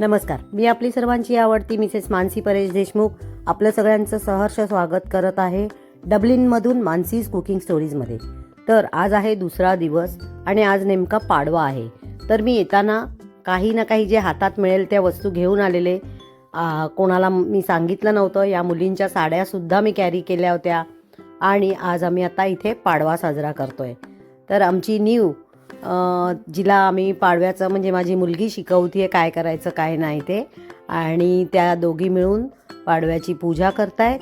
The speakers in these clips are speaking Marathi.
नमस्कार. मी आपली सर्वांची आवडती मिसेस मानसी परेश देशमुख. आपलं सगळ्यांचं सहर्ष स्वागत करत आहे डब्लिनमधून मानसीज कुकिंग स्टोरीजमध्ये. तर आज आहे दुसरा दिवस आणि आज नेमका पाडवा आहे. तर मी येताना काही ना काही जे हातात मिळेल त्या वस्तू घेऊन आलेले. कोणाला मी सांगितलं नव्हतं. या मुलींच्या साड्यासुद्धा मी कॅरी केल्या होत्या. आणि आज आम्ही आता इथे पाडवा साजरा करतोय. तर आमची न्यू जिला आम्ही पाडव्याचं म्हणजे माझी मुलगी शिकवते काय करायचं काय नाही ते. आणि त्या दोघी मिळून पाडव्याची पूजा करतायत.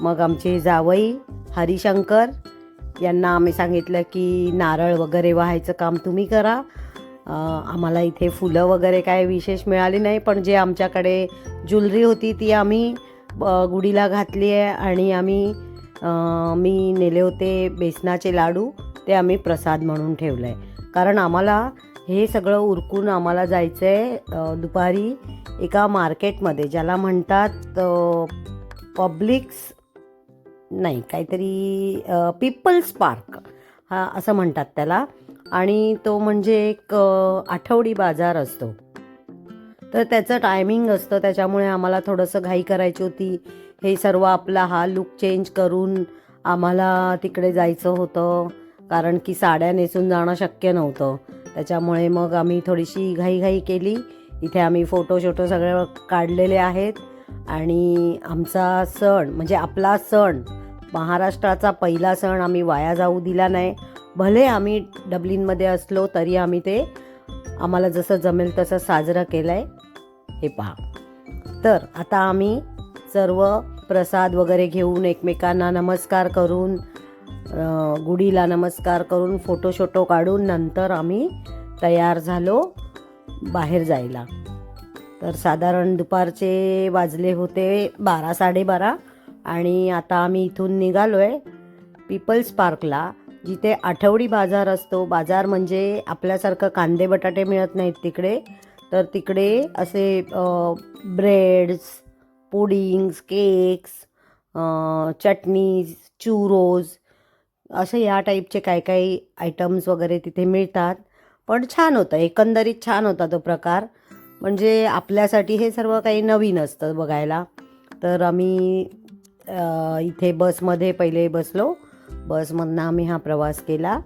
मग आमचे जावई हरिशंकर यांना आम्ही सांगितलं की नारळ वगैरे वाहायचं काम तुम्ही करा. आम्हाला इथे फुलं वगैरे काय विशेष मिळाली नाही पण जे आमच्याकडे ज्वेलरी होती ती आम्ही गुढीला घातली आहे आणि आम्ही मी नेले होते बेसनाचे लाडू ते आम्ही प्रसाद म्हणून ठेवलं आहे कारण आम्हाला हे सगळं उरकून आम्हाला जायचं आहे दुपारी एका मार्केटमध्ये ज्याला म्हणतात पब्लिक्स नाही काहीतरी पीपल्स पार्क हा असं म्हणतात त्याला. आणि तो म्हणजे एक आठवडी बाजार असतो. तर त्याचं टायमिंग असतं त्याच्यामुळे आम्हाला थोडंसं घाई करायची होती. हे सर्व आपला हा लुक चेंज करून आम्हाला तिकडे जायचं होतं. कारण की साड्या नेसून जाणं शक्य नव्हतं. त्याच्यामुळे मग आम्ही थोडीशी घाईघाई केली. इथे आम्ही फोटो शोटो सगळे काढलेले आहेत. आणि आमचा सण म्हणजे आपला सण महाराष्ट्राचा पहिला सण आम्ही वाया जाऊ दिला नाही. भले आम्ही डब्लिनमध्ये असलो तरी आम्ही ते आम्हाला जसं जमेल तसं साजरं केलं आहे हे पहा. तर आता आम्ही सर्व प्रसाद वगैरे घेऊन एकमेकांना नमस्कार करून गुढीला नमस्कार करून फोटो शोटो काढून नंतर आम्ही तयार झालो बाहेर जायला. तर साधारण दुपारचे वाजले होते बारा साडेबारा आणि आता आम्ही इथून निघालो आहे पीपल्स पार्कला जिथे आठवडी बाजार असतो. बाजार म्हणजे आपल्यासारखं कांदे बटाटे मिळत नाहीत तिकडे. तर तिकडे असे breads puddings cakes chutneys churros असे या टाईपचे काय काही आयटम्स वगैरे तिथे मिळतात. पण छान होतं. एकंदरीत छान होता तो प्रकार. म्हणजे आपल्यासाठी हे सर्व काही नवीन असतं बघायला. तर आम्ही इथे बसमध्ये पहिले बसलो. बसमधनं आम्ही हा प्रवास केला.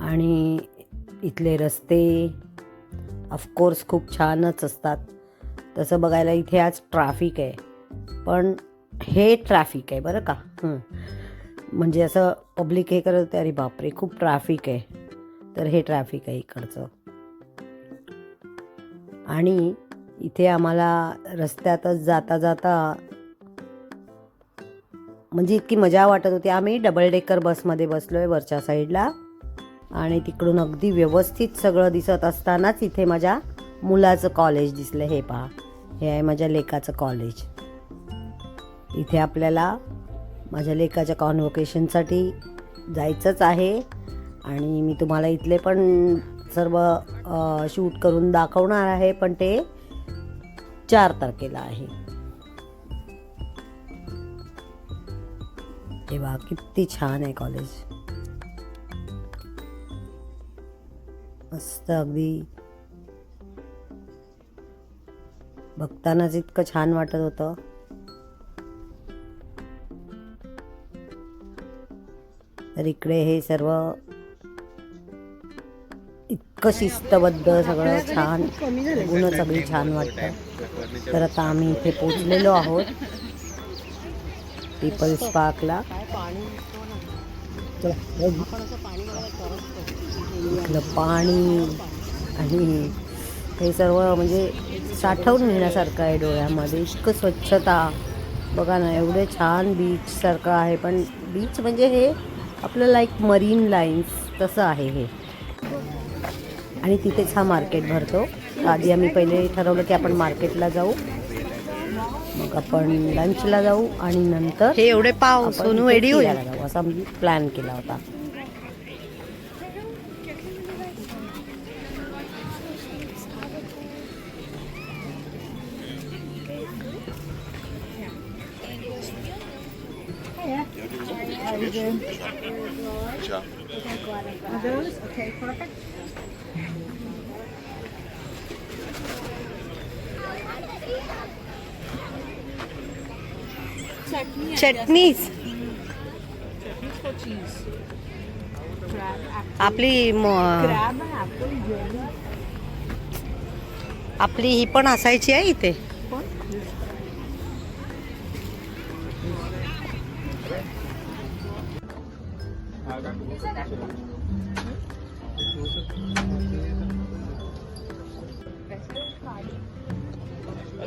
आणि इथले रस्ते ऑफकोर्स खूप छानच असतात. तसं बघायला इथे आज ट्रॅफिक आहे. पण हे ट्रॅफिक आहे बरं का? हं. म्हणजे असं पब्लिक हे करत होते अरे बापरे खूप ट्रॅफिक आहे. तर हे ट्रॅफिक आहे इकडचं. आणि इथे आम्हाला रस्त्यातच जाता जाता म्हणजे इतकी मजा वाटत होती. आम्ही डबल डेकर बसमध्ये बसलो आहे वरच्या साईडला आणि तिकडून अगदी व्यवस्थित सगळं दिसत असतानाच इथे माझ्या मुलाचं कॉलेज दिसलं. हे पहा हे आहे माझ्या लेकाचं कॉलेज इथे आपल्याला माझ्या लेकाच्या कॉन्व्होकेशनसाठी जायचंच आहे. आणि मी तुम्हाला इथले पण सर्व शूट करून दाखवणार आहे पण ते चार तारखेला आहे. तेव्हा किती छान आहे कॉलेज मस्त अगदी. बघतानाच इतकं छान वाटत होतं. तर इकडे हे सर्व इतकं शिस्तबद्ध सगळं छान गुण सगळी छान वाटतं. तर आता आम्ही इथे पोचलेलो आहोत पीपल्स पार्कला. इथलं पाणी आणि हे सर्व म्हणजे साठवून घेण्यासारखं आहे डोळ्यामध्ये. इतकं स्वच्छता. बघा ना एवढे छान बीचसारखं आहे पण बीच म्हणजे हे आपलं लाईक मरीन लाईन्स तसं आहे हे. आणि तिथेच हा मार्केट भरतो. आधी आम्ही पहिले ठरवलं की आपण मार्केटला जाऊ. मग आपण लंचला जाऊ आणि नंतर हे एवढे पाव सोनू एडी होईल. जाऊ. असा प्लॅन केला होता. Yeah. How you doing? Good job. Are those? Okay, perfect. Chutney. Chutneys. Chutneys for cheese. Crab, apple. आपली म- Crab and apple jelly. आपली ही पण असायची आहे इथे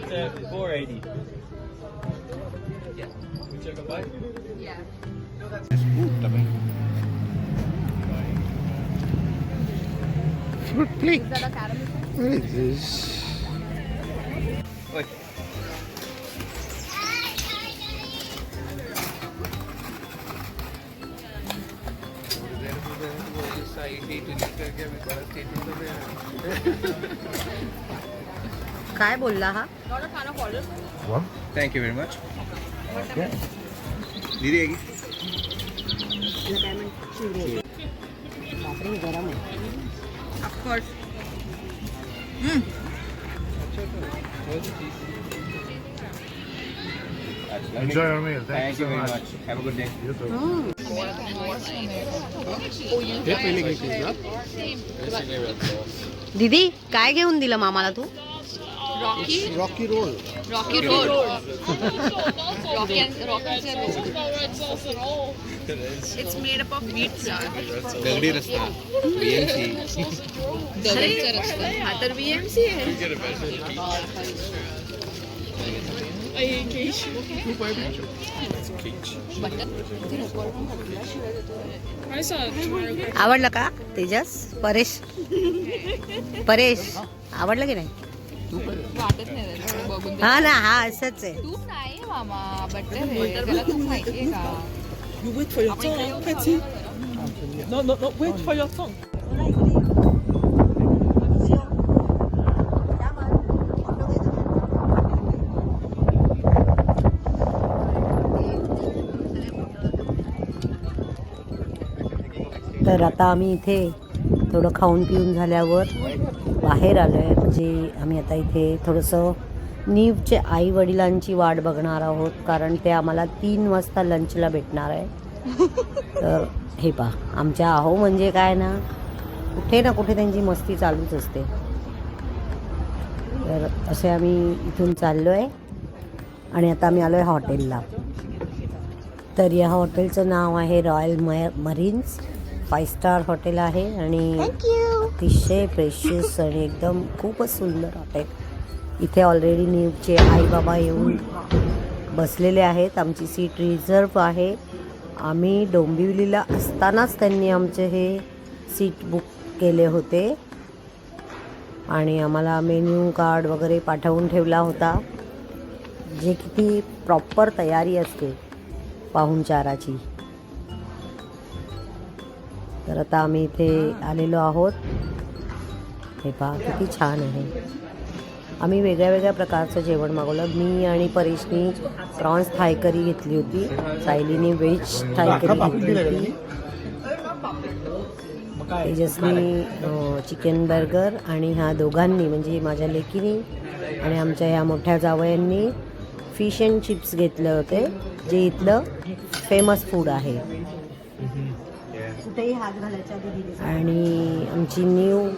That's uh, 480. Yeah. We took a bike? Yeah. No, that's Fruit plate. Where is this? काय बोलला हा Thank you very much. दीदी आएगी बापरे गरम आहे Of course. Enjoy your meal. Thank, you very much. Have a good day. दीदी काय घेऊन दिलं मामाला तू made up of wheat flour. दगडी रस्ता BMC. दगडीचा रस्ता हा तर VMC आहे आवडलं का तेजस? परेश. परेश. आवडलं की नाही? वाटत नाही हा ना हा असंच आहे. तू नाही मामा butter You wait for your tongue, Petty. No, no, no, wait for your tongue. तर आता आम्ही इथे थोडं खाऊन पिऊन झाल्यावर बाहेर आलो आहे म्हणजे आम्ही आता इथे थोडंसं नीवचे आई वडिलांची वाट बघणार आहोत कारण ते आम्हाला तीन वाजता लंचला भेटणार आहे. तर हे पा आमच्या आहो म्हणजे काय ना कुठे ना कुठे त्यांची मस्ती चालूच असते. तर असे आम्ही इथून चाललो आहे आणि आता आम्ही आलो आहे हॉटेलला. तर या हॉटेलचं नाव आहे रॉयल मय मरीन्स फाय स्टार हॉटेल आहे आणि अतिशय प्रेशियस आणि एकदम खूपच सुंदर हॉटेल. इथे ऑलरेडी न्यूजचे आई बाबा येऊन बसलेले आहेत. आमची सीट रिझर्व आहे. आम्ही डोंबिवलीला असतानाच त्यांनी आमचे हे सीट बुक केले होते. आणि आम्हाला मेन्यू कार्ड वगैरे पाठवून ठेवला होता. जे किती प्रॉपर तयारी असते पाहुणचाराची. तर आता आम्ही इथे आलेलो आहोत. हे पहा किती छान आहे. आम्ही वेगळ्या वेगळ्या प्रकारचं जेवण मागवलं. मी आणि परेशनी प्रॉन्स थाय करी घेतली होती. सायलीने व्हेज थाय करी घेतली होती. तेजसनी चिकन बर्गर आणि ह्या दोघांनी म्हणजे माझ्या लेकीनी आणि आमच्या ह्या मोठ्या जावयांनी फिश अँड चिप्स घेतले होते जे इथलं फेमस फूड आहे. आणि आमची न्यू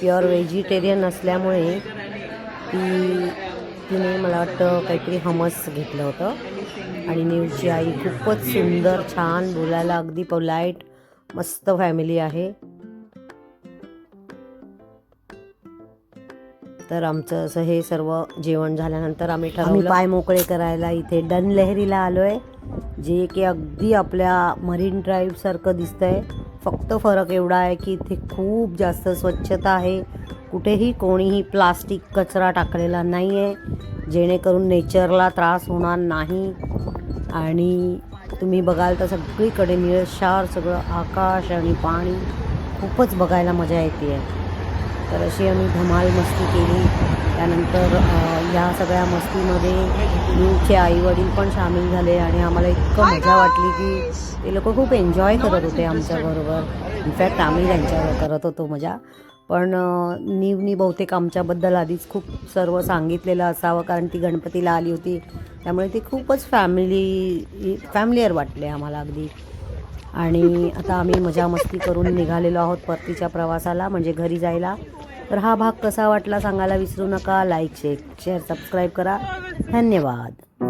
प्युअर व्हेजिटेरियन असल्यामुळे ती तिने मला वाटतं काहीतरी हमस घेतलं होतं. आणि न्यूची आई खूपच सुंदर छान बोलायला अगदी पोलाईट मस्त फॅमिली आहे. तर आमचं असं हे सर्व जेवण झाल्यानंतर आम्ही ठरवलं. पाय मोकळे करायला इथे डन लहरीला आलो आहे जे की अगदी आपल्या मरीन ड्राईव्हसारखं दिसतंय. फक्त फरक एवढा आहे की इथे खूप जास्त स्वच्छता आहे. कुठेही कोणीही प्लास्टिक कचरा टाकलेला नाही आहे जेणेकरून नेचरला त्रास होणार नाही. आणि तुम्ही बघाल तर सगळीकडे निळशार सगळं आकाश आणि पाणी. खूपच बघायला मजा येते आहे तर अशी आम्ही धमाल मस्ती केली. त्यानंतर या सगळ्या मस्तीमध्ये न्यूचे आई वडील पण सामील झाले आणि आम्हाला इतकं मजा वाटली की ते लोक खूप एन्जॉय करत होते आमच्याबरोबर इनफॅक्ट आम्ही त्यांच्यावर करत होतो मजा. पण नीवनी बहुतेक आमच्याबद्दल आधीच खूप सर्व सांगितलेलं असावं कारण ती गणपतीला आली होती. त्यामुळे ती खूपच फॅमिली फॅमिलियर वाटले आम्हाला अगदी. आणि आता आम्ही मजा मस्ती करून निघालेलो आहोत परतीच्या प्रवासाला म्हणजे घरी जायला. तर हा भाग कसा वाटला सांगायला विसरू नका. लाईक शेअर शेअर सबस्क्राईब करा. धन्यवाद.